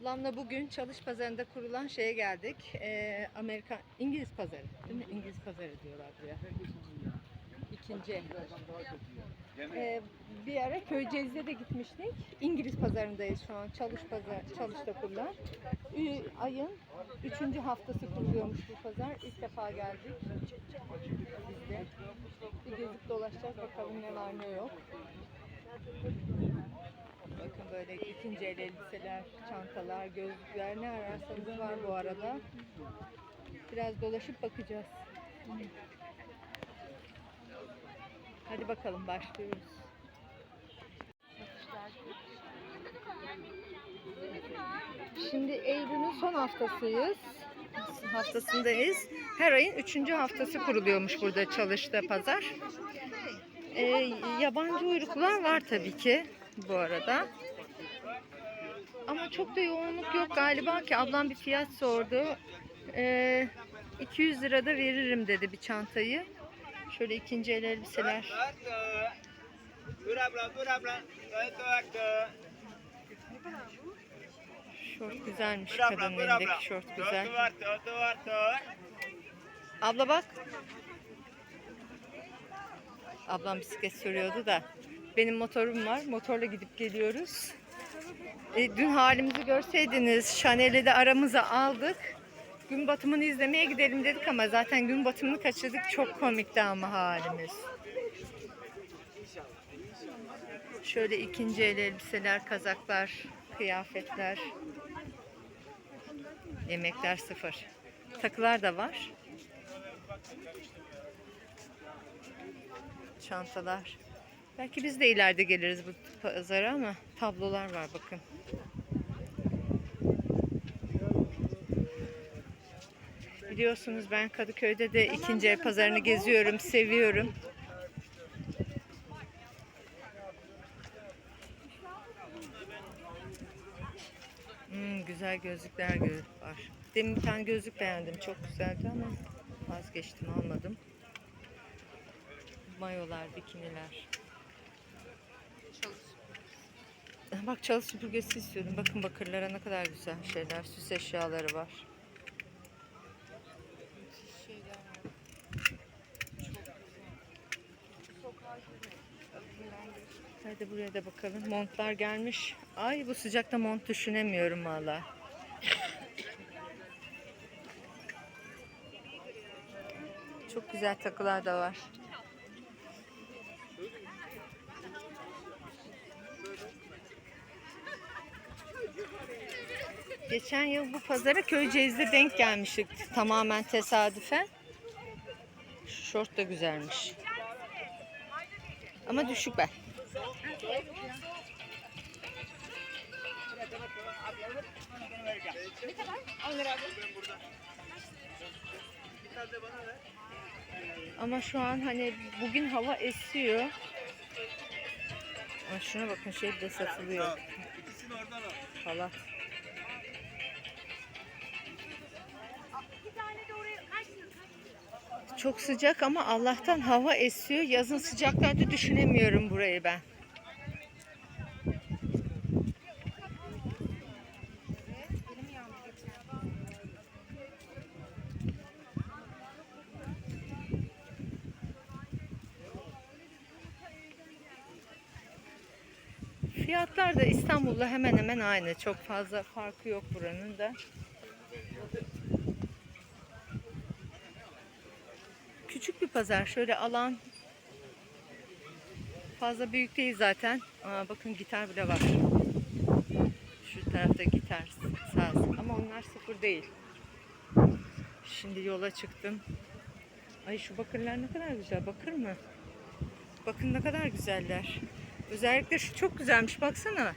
Ablamla bugün çalış pazarında kurulan şeye geldik. Ee, Amerika İngiliz pazarı, değil mi? İngiliz pazarı diyorlar buraya. İkinci. Ee, bir ara Köyceğiz'de de gitmiştik. İngiliz pazarındayız şu an. Çalış pazar, çalışta kurulan. Ü- ayın üçüncü haftası kuruluyormuş bu pazar. İlk defa geldik. Biz. Bir gezip dolaşacağız bakalım ne var ne yok. Bakın böyle ikinci el elbiseler, çantalar, gözlükler ne ararsanız var bu arada. Biraz dolaşıp bakacağız. Hadi bakalım başlıyoruz. Şimdi Eylül'ün son haftasıyız. Haftasındayız. Her ayın üçüncü haftası kuruluyormuş burada çalışta pazar. Ee, yabancı uyruklar var tabii ki bu arada. Ama çok da yoğunluk yok galiba ki ablam bir fiyat sordu. Ee, 200 lirada veririm dedi bir çantayı. Şöyle ikinci el elbiseler. Şort güzelmiş kadının elindeki şort güzel. Abla bak. Ablam bisiklet sürüyordu da. Benim motorum var. Motorla gidip geliyoruz. E, dün halimizi görseydiniz Chanel'i de aramıza aldık. Gün batımını izlemeye gidelim dedik ama zaten gün batımını kaçırdık. Çok komikti ama halimiz. Şöyle ikinci el elbiseler, kazaklar, kıyafetler. Yemekler sıfır. Takılar da var. Çantalar. Belki biz de ileride geliriz bu pazara ama tablolar var bakın. Biliyorsunuz ben Kadıköy'de de ikinci el pazarını geziyorum, seviyorum. Hmm, güzel gözlükler gö- var. Demin bir tane gözlük beğendim. Çok güzeldi ama vazgeçtim almadım. Mayolar, bikiniler. Bak çalı süpürgesi istiyordum. Bakın bakırlara ne kadar güzel şeyler. Süs eşyaları var. Hadi buraya da bakalım. Montlar gelmiş. Ay bu sıcakta mont düşünemiyorum valla. Çok güzel takılar da var. Geçen yıl bu pazara Köyceğiz'de denk gelmiştik tamamen tesadüfen. Şu Şort da güzelmiş. Ama düşük be. Ama şu an hani bugün hava esiyor. Ama şuna bakın şey de satılıyor. Halat. Çok sıcak ama Allah'tan hava esiyor. Yazın sıcaklarda düşünemiyorum burayı ben. Fiyatlar da İstanbul'la hemen hemen aynı. Çok fazla farkı yok buranın da. Küçük bir pazar. Şöyle alan fazla büyük değil zaten. Aa, bakın gitar bile var. Şu tarafta gitar, saz. Ama onlar sıfır değil. Şimdi yola çıktım. Ay şu bakırlar ne kadar güzel. Bakır mı? Bakın ne kadar güzeller. Özellikle şu çok güzelmiş. Baksana.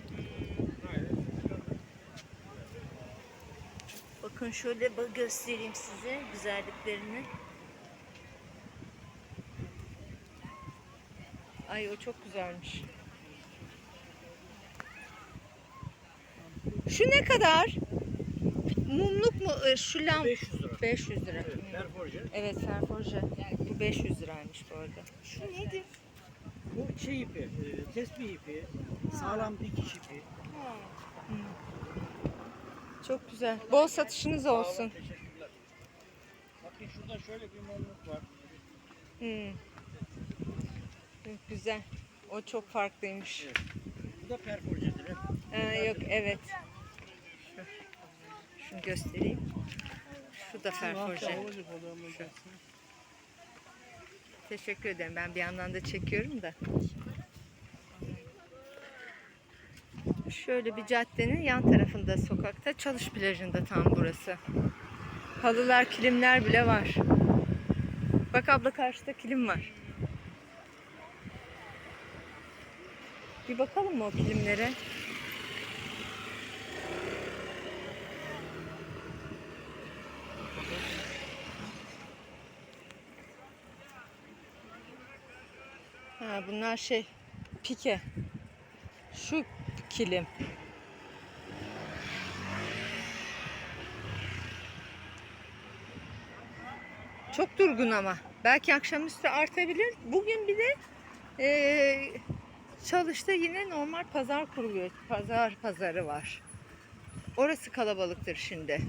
Bakın şöyle göstereyim size güzelliklerini. Ay o çok güzelmiş. Şu ne kadar? Mumluk mu? Ee, Şu lam 500 lira. 500 lira. Evet, perforje. Evet ferforje. Bu 500 liraymış bu arada. Şu nedir? Bu şey ipi, e, tespih ipi, sağlam dikiş ipi. Çok güzel. Bol satışınız olsun. Teşekkürler. Bakın şurada şöyle bir mamut var. Hmm. Güzel. O çok farklıymış. Bu da perforjedir. Ha, yok evet. Şu, şunu göstereyim. Şu da ferforje. Teşekkür ederim. Ben bir yandan da çekiyorum da. Şöyle bir caddenin yan tarafında sokakta çalış plajında tam burası. Halılar, kilimler bile var. Bak abla karşıda kilim var. Bir bakalım mı o kilimlere? Ha, bunlar şey pike. Şu kilim. Çok durgun ama. Belki akşamüstü artabilir. Bugün bile eee çalışta yine normal pazar kuruluyor. Pazar pazarı var. Orası kalabalıktır şimdi.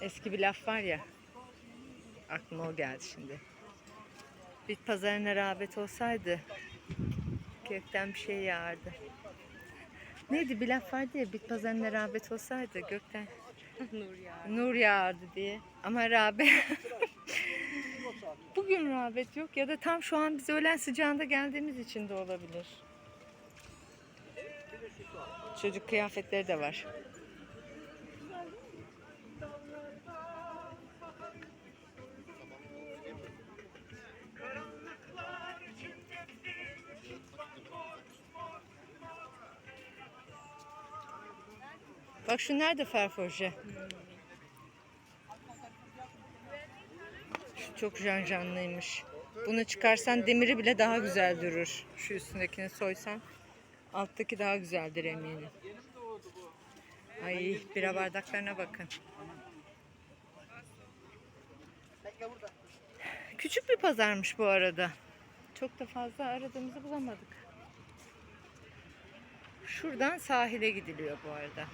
Eski bir laf var ya. Aklıma o geldi şimdi. Bit pazarına rağbet olsaydı gökten bir şey yağardı. Neydi bir laf vardı ya bit pazarına rağbet olsaydı gökten nur yağardı diye. Ama rağbet bugün rağbet yok ya da tam şu an biz öğlen sıcağında geldiğimiz için de olabilir. Çocuk kıyafetleri de var. Bak şunlar da ferforje. Şu çok janjanlıymış. Bunu çıkarsan demiri bile daha güzel durur. Şu üstündekini soysan alttaki daha güzeldir eminim. Ay bira bardaklarına bakın. Küçük bir pazarmış bu arada. Çok da fazla aradığımızı bulamadık. Şuradan sahile gidiliyor bu arada.